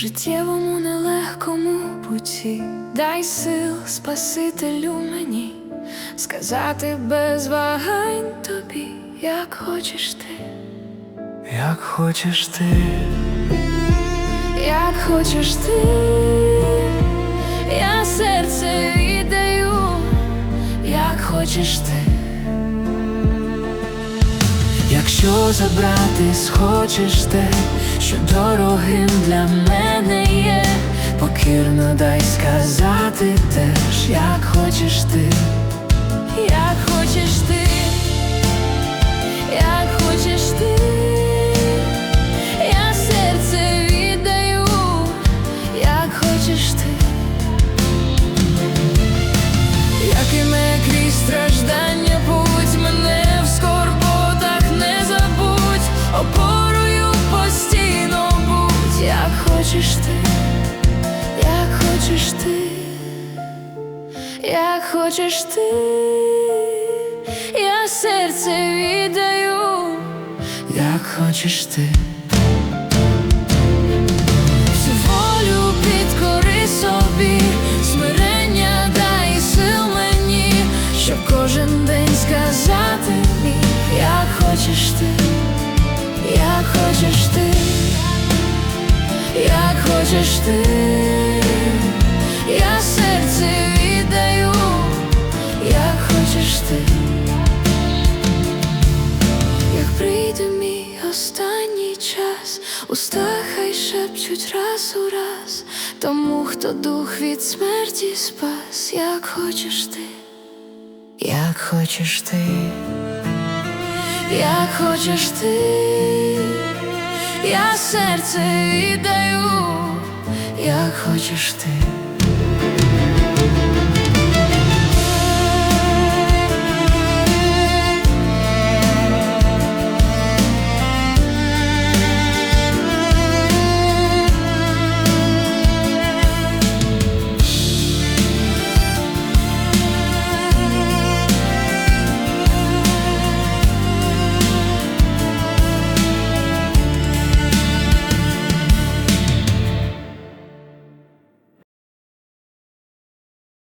життєвому нелегкому путі, дай сил Спасителю мені, сказати без вагань тобі, як хочеш ти, як хочеш ти, як хочеш ти, я серце віддаю, як хочеш ти. якщо забрати схочеш те, що дорогим для мене покірно дай сказати теж, як хочеш хочеш ти, я серце віддаю, як хочеш ти, хочеш ти, як хочеш ти, як хочеш ти, останній час, уста хай шепчуть раз у раз, тому хто дух від смерті спас, як хочеш ти, як хочеш ти, як хочеш ти, я серце віддаю, як хочеш ти.